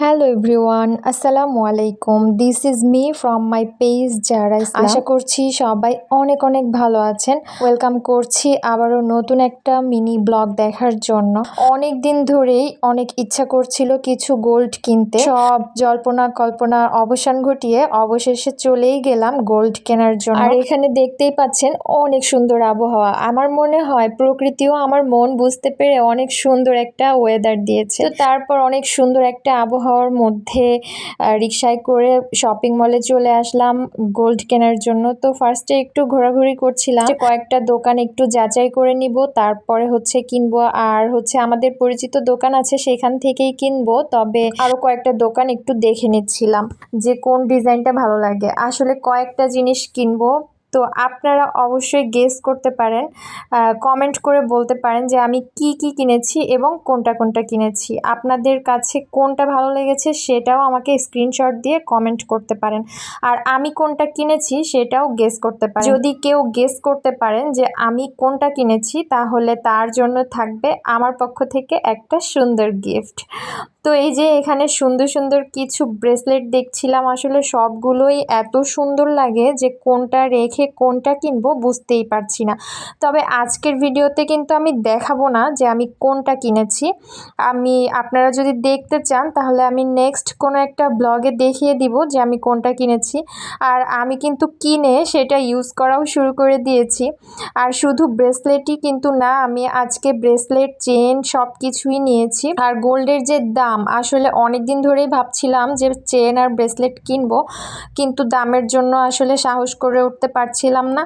Hello everyone আসসালামু আলাইকুম this is me from my page যারা আশা করছি সবাই অনেক অনেক ভালো আছেন ওয়েলকাম করছি আবারও নতুন একটা মিনি ব্লগ দেখার জন্য অনেক দিন ধরেই অনেক ইচ্ছা করছিল কিছু গোল্ড কিনতে সব জল্পনা কল্পনার অবসান ঘটিয়ে অবশেষে চলেই গেলাম গোল্ড কেনার জন্য আর এখানে দেখতেই পাচ্ছেন অনেক সুন্দর আবহাওয়া আমার মনে হয় প্রকৃতিও আমার মন বুঝতে পেরে অনেক সুন্দর একটা ওয়েদার দিয়েছে তারপর অনেক সুন্দর একটা আবহাওয়া আবহাওয়ার মধ্যে রিক্সায় করে শপিং মলে চলে আসলাম গোল্ড কেনার জন্য। তো ফার্স্টে একটু ঘোরাঘুরি করছিলাম। কয়েকটা দোকান একটু যাচাই করে নিব। তারপরে হচ্ছে কিনবো। আর হচ্ছে আমাদের পরিচিত দোকান আছে সেখান থেকেই কিনবো। তবে আরও কয়েকটা দোকান একটু দেখে নিচ্ছিলাম যে কোন ডিজাইনটা ভালো লাগে। আসলে কয়েকটা জিনিস কিনবো। তো আপনারা অবশ্যই গেস করতে পারেন কমেন্ট করে বলতে পারেন যে আমি কি কি কিনেছি এবং কোনটা কোনটা কিনেছি। আপনাদের কাছে কোনটা ভালো লেগেছে সেটাও আমাকে স্ক্রিনশট দিয়ে কমেন্ট করতে পারেন। আর আমি কোনটা কিনেছি সেটাও গেস করতে পারেন। যদি কেউ গেস করতে পারেন যে আমি কোনটা কিনেছি, তাহলে তার জন্য থাকবে আমার পক্ষ থেকে একটা সুন্দর গিফট তো এই যে এখানে সুন্দর সুন্দর কিছু ব্রেসলেট দেখছিলাম, আসলে সবগুলোই এত সুন্দর লাগে যে কোনটা রেখে কোনটা কিনবো বুঝতেই পারছি না। তবে আজকের ভিডিওতে কিন্তু আমি দেখাবো না যে আমি কোনটা কিনেছি। আমি, আপনারা যদি দেখতে চান তাহলে আমি নেক্সট কোনো একটা ব্লগে দেখিয়ে দিব যে আমি কোনটা কিনেছি। আর আমি কিন্তু কিনে সেটা ইউজ করাও শুরু করে দিয়েছি। আর শুধু ব্রেসলেটই কিন্তু না, আমি আজকে ব্রেসলেট চেন সব কিছুই নিয়েছি। আর গোল্ডের যে দাম দাম। আসলে অনেক দিন ধরেই ভাবছিলাম যে চেন আর ব্রেসলেট কিনবো, কিন্তু দামের জন্য আসলে সাহস করে উঠতে পারছিলাম না।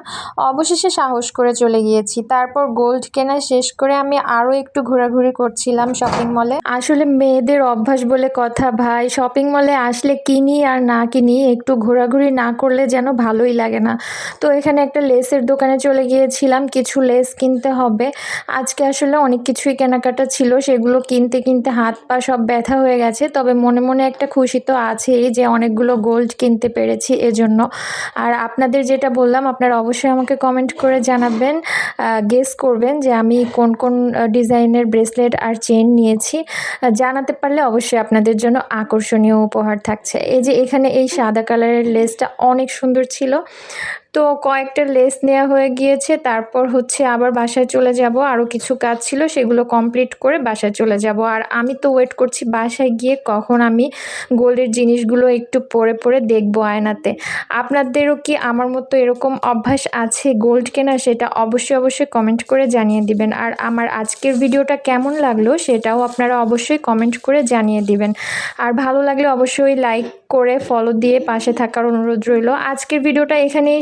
অবশেষে সাহস করে চলে গিয়েছি। তারপর গোল্ড কেনা শেষ করে আমি আরও একটু ঘোরাঘুরি করছিলাম শপিং মলে আসলে মেয়েদের অভ্যাস বলে কথা ভাই শপিং মলে আসলে কিনি আর না কিনি, একটু ঘোরাঘুরি না করলে যেন ভালোই লাগে না। তো এখানে একটা লেসের দোকানে চলে গিয়েছিলাম, কিছু লেস কিনতে হবে। আজকে আসলে অনেক কিছুই কেনাকাটা ছিল, সেগুলো কিনতে কিনতে হাত পা সব ব্যথা হয়ে গেছে, তবে মনে মনে একটা খুশি তো আছেই যে অনেকগুলো গোল্ড কিনতে পেরেছি এজন্য। আর আপনাদের যেটা বললাম, আপনারা অবশ্যই আমাকে কমেন্ট করে জানাবেন গেস করবেন যে আমি কোন কোন ডিজাইনের ব্রেসলেট আর চেন নিয়েছি। জানাতে পারলে অবশ্যই আপনাদের জন্য আকর্ষণীয় উপহার থাকছে। এই যে এখানে এই সাদা কালারের লেসটা অনেক সুন্দর ছিল। তো কয়েকটা লেস নেওয়া হয়ে গিয়েছে। তারপর হচ্ছে আবার বাসায় চলে যাব। আরও কিছু কাজ ছিল, সেগুলো কমপ্লিট করে বাসায় চলে যাব। আর আমি তো ওয়েট করছি বাসায় গিয়ে কখন আমি গোল্ডের জিনিসগুলো একটু পরে পরে দেখব আয়নাতে। আপনাদেরও কি আমার মতো এরকম অভ্যাস আছে গোল্ড কেনা সেটা অবশ্যই অবশ্যই কমেন্ট করে জানিয়ে দিবেন। আর আমার আজকের ভিডিওটা কেমন লাগল সেটাও আপনারা অবশ্যই কমেন্ট করে জানিয়ে দিবেন। আর ভালো লাগলে অবশ্যই লাইক করে ফলো দিয়ে পাশে থাকার অনুরোধ রইল। আজকের ভিডিওটা এখানেই